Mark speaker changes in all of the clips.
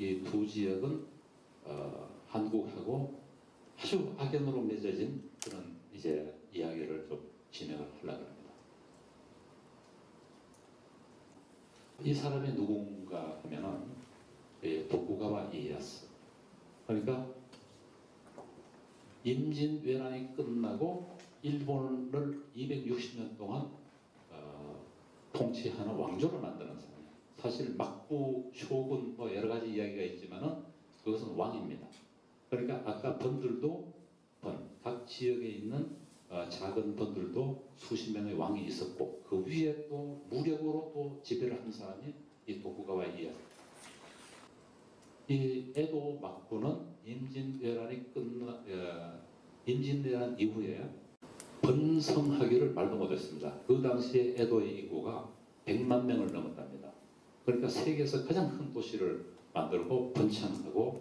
Speaker 1: 이 두 지역은 어, 한국하고 아주 악연으로 맺어진 그런 이제 이야기를 좀 진행을 하려고 합니다. 이 사람이 누군가 하면은 예, 도쿠가와 이에야스. 그러니까 임진왜란이 끝나고 일본을 260년 동안 어, 통치하는 왕조를 만드는 사람이에요. 사실 막부 쇼군 뭐 여러 가지 이야기가 있지만은 그것은 왕입니다. 그러니까 아까 번들도 번, 각 지역에 있는 어, 작은 번들도 수십 명의 왕이 있었고 그 위에 또 무력으로 또 지배를 한 사람이 이 도쿠가와 이에야스. 이 에도 막부는 임진왜란이 끝나 어, 임진왜란 이후에 번성하기를 말도 못했습니다. 그 당시에 에도의 인구가 100만 명을 넘었답니다. 그러니까 세계에서 가장 큰 도시를 만들고 번창하고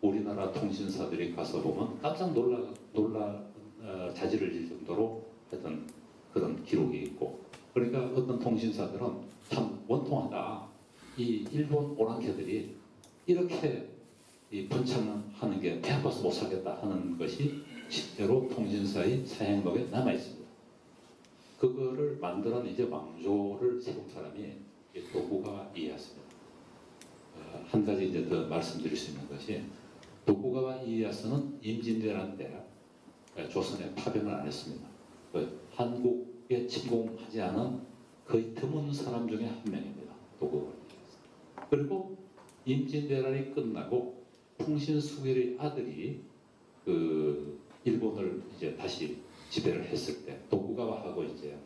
Speaker 1: 우리나라 통신사들이 가서 보면 깜짝 놀라 놀라 어, 자지를 질 정도로 했던 그런 기록이 있고 그러니까 어떤 통신사들은 참 원통하다. 이 일본 오랑캐들이 이렇게 이 번창하는 게배 아파서 못 살겠다 하는 것이 실제로 통신사의 사행록에 남아 있습니다. 그거를 만들어 이제 왕조를 세운 사람이 도쿠가와 이에야스입니다. 어, 한 가지 이제 더 말씀드릴 수 있는 것이 도쿠가와 이에야스는 임진왜란 때 조선에 파병을 안 했습니다. 그 한국에 침공하지 않은 거의 드문 사람 중에 한 명입니다. 도쿠가와 이에야스. 그리고 임진왜란이 끝나고 풍신수길의 아들이 그 일본을 이제 다시 지배를 했을 때 도쿠가와하고 이제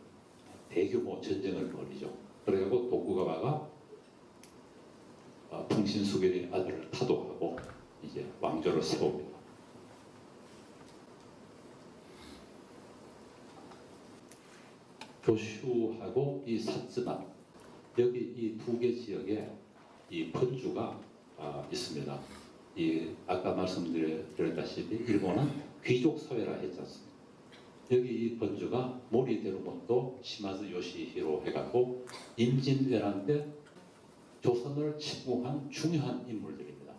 Speaker 1: 대규모 전쟁을 벌이죠. 그래가지고 도쿠가와가 어, 풍신수길의 아들을 타도하고 이제 왕조를 세웁니다. 조슈하고 이 사츠마 여기 이 두 개 지역에 이 번주가 아, 있습니다. 이 아까 말씀드렸다시피 일본은 귀족 사회라 했지 않습니까? 여기 이 번주가 모리데르몬도 시마즈 요시히로 해갖고 임진왜란 때 조선을 침공한 중요한 인물들입니다.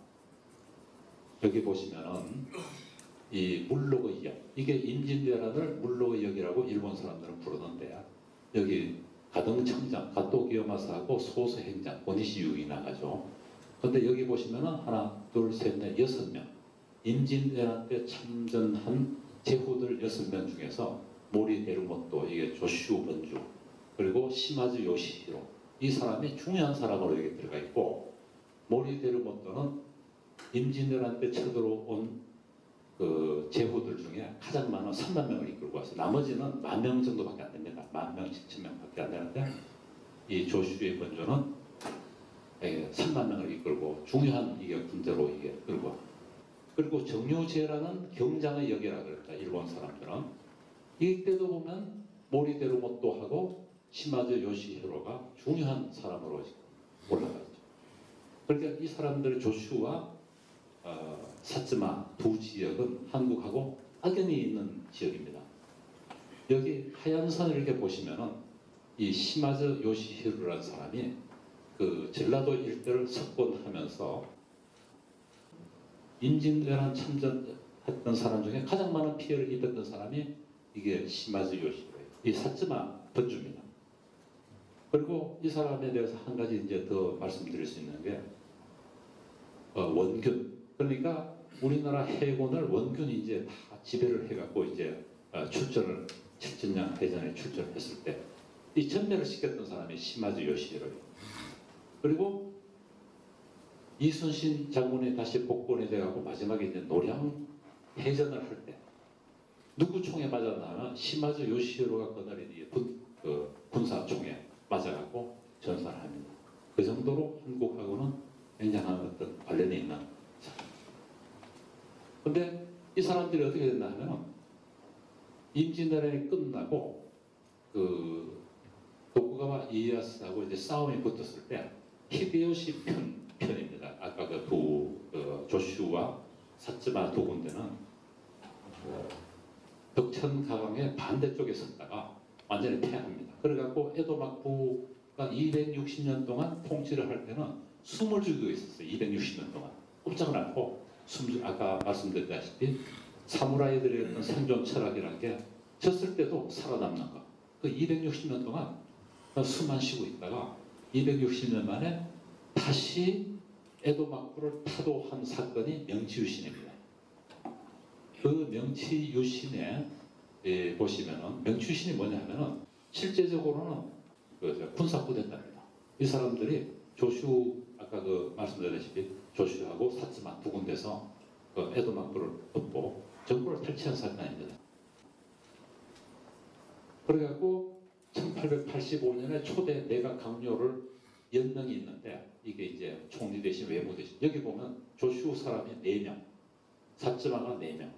Speaker 1: 여기 보시면은 이 물록의 역 이게 임진왜란을 물록의 역이라고 일본 사람들은 부르는데 여기 가등청장 가토 기요마사하고 소서행장 원이시 유이 나가죠. 근데 여기 보시면은 하나, 둘, 셋, 넷, 여섯 명. 임진왜란 때 참전한 제후들 여섯 명 중에서 모리 데르모토, 이게 조슈 번주, 그리고 시마즈 요시히로. 이 사람이 중요한 사람으로 여기 들어가 있고, 모리 데르모토는 임진왜란 때 쳐들어온 그 제후들 중에 가장 많은 3만 명을 이끌고 왔어요. 나머지는 만 명 정도밖에 안 됩니다. 만 명, 7천 명밖에 안 되는데, 이 조슈의 번주는 예, 3만 명을 이끌고 중요한 이게 군대로 이게 끌고 그리고 정유재라는 경장의 역이라 그랬다 일본 사람들은 이때도 보면 모리데르모토 하고 시마즈 요시히로가 중요한 사람으로 올라가죠. 그러니까 이 사람들의 조슈와 어, 사츠마 두 지역은 한국하고 악연이 있는 지역입니다. 여기 하얀 선을 이렇게 보시면은 이 시마즈 요시히로라는 사람이 그 전라도 일대를 석권하면서 임진왜란 참전했던 사람 중에 가장 많은 피해를 입었던 사람이 이게 시마즈 요시로예요. 이 사츠마 번주입니다. 그리고 이 사람에 대해서 한 가지 이제 더 말씀드릴 수 있는 게 어, 원균. 그러니까 우리나라 해군을 원균이 이제 다 지배를 해갖고 이제 어, 출전을 칠전량 해전에 출전했을 때 이 전멸을 시켰던 사람이 시마즈 요시로예요. 그리고 이순신 장군이 다시 복권이 돼가고 마지막에 이제 노량 해전을 할 때 누구 총에 맞았나면 시마즈 요시히로가 그날에 군, 그 군사 총에 맞아갖고 전사를 합니다. 그 정도로 한국하고는 굉장한 어떤 관련이 있는 사람. 근데 이 사람들이 어떻게 됐나 하면 임진왜란이 끝나고 그 도쿠가와 이에야스하고 이제 싸움이 붙었을 때 히데요시 편, 편입니다. 아까 그 두, 그 조슈와 사츠마 두 군데는 그 덕천 가강의 반대쪽에 섰다가 완전히 패합니다. 그래갖고 에도 막부가 260년 동안 통치를 할 때는 숨을 죽이고 있었어요. 260년 동안. 꼼짝을 않고 숨 아까 말씀드렸다시피 사무라이들의 어떤 생존 철학이라는 게 졌을 때도 살아남는 거. 그 260년 동안 숨만 쉬고 있다가 260년 만에 다시 에도막부를 타도한 사건이 명치유신입니다. 그 명치유신에 예, 보시면은 명치유신이 뭐냐 하면은 실제적으로는 그 군사부대입니다. 이 사람들이 조슈 아까 그 말씀드렸다시피 조슈하고 사츠마 두 군데서 그 에도막부를 얻고 정부를 탈취한 사건입니다. 그래갖고 1885년에 초대 내각 강요를 연명이 있는데 이게 이제 총리 대신 외무 대신 여기 보면 조슈 사람이 4명 사츠마가 4명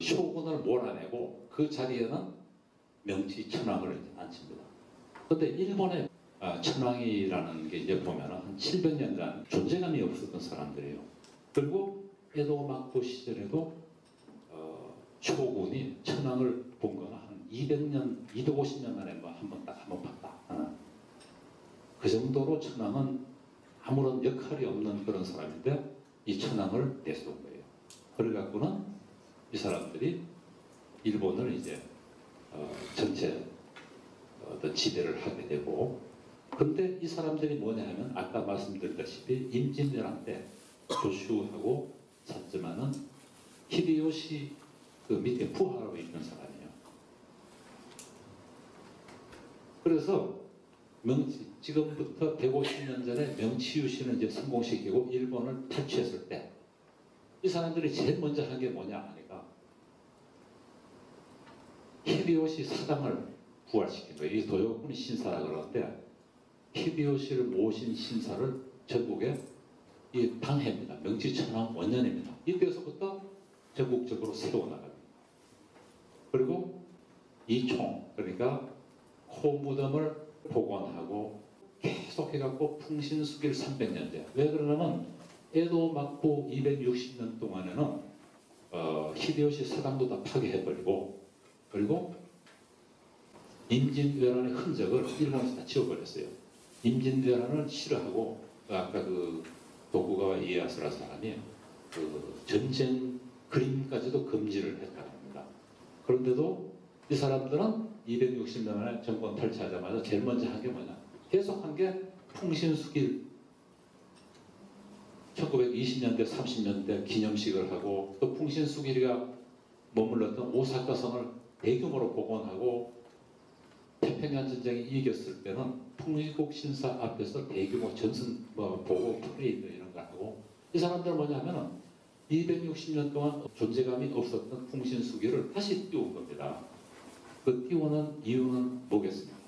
Speaker 1: 쇼군을 몰아내고 그 자리에는 명치 천황을 앉힙니다. 근데 일본의 아, 천황이라는 게 이제 보면은 한 700년간 존재감이 없었던 사람들이에요. 그리고 에도 막부 시절에도 어, 쇼군이 천황을 본 거는 한 200년, 250년 만에 뭐한번 딱 한 번 봤다. 어. 그 정도로 천황은 아무런 역할이 없는 그런 사람인데 이 천황을 내세운 거예요. 그래 갖고는 이 사람들이 일본을 이제 어, 전체 어떤 지배를 하게 되고 근데 이 사람들이 뭐냐 하면 아까 말씀드렸다시피 임진왜란 때 조슈하고 사츠마는 히데요시 그 밑에 부하로 있는 사람이에요. 그래서 명치, 지금부터 150년 전에 명치유신을 이제 성공시키고 일본을 탈취했을 때 이 사람들이 제일 먼저 한 게 뭐냐 하니까 히데요시 사당을 부활시킨 거예요. 이 도요군이 신사라 그러는데 히데요시를 모신 신사를 전국에 이 당해입니다. 명치천황 원년입니다. 이때서부터 전국적으로 세워나갑니다. 그리고 이총 그러니까 코무덤을 복원하고 계속 해갖고 풍신수길 300년대 왜 그러냐면 에도 막부 260년 동안에는 어, 히데요시 사당도 다 파괴해버리고 그리고 임진왜란의 흔적을 일본에서 다 지워버렸어요. 임진왜란을 싫어하고 아까 그 도쿠가와 이에야스라 사람이 그 전쟁 그림까지도 금지를 했다고 합니다. 그런데도 이 사람들은 260년 만에 정권 탈취하자마자 제일 먼저 한 게 뭐냐? 계속 한 게 풍신수길 1920년대, 30년대 기념식을 하고 또 풍신수길이가 머물렀던 오사카성을 대규모로 복원하고 태평양 전쟁이 이겼을 때는 풍의국 신사 앞에서 대규모 전승 뭐 보고 프레이드 이런 거 하고 이 사람들은 뭐냐면은 260년 동안 존재감이 없었던 풍신수길을 다시 띄운 겁니다. 그 띄우는 이유는 뭐겠습니까?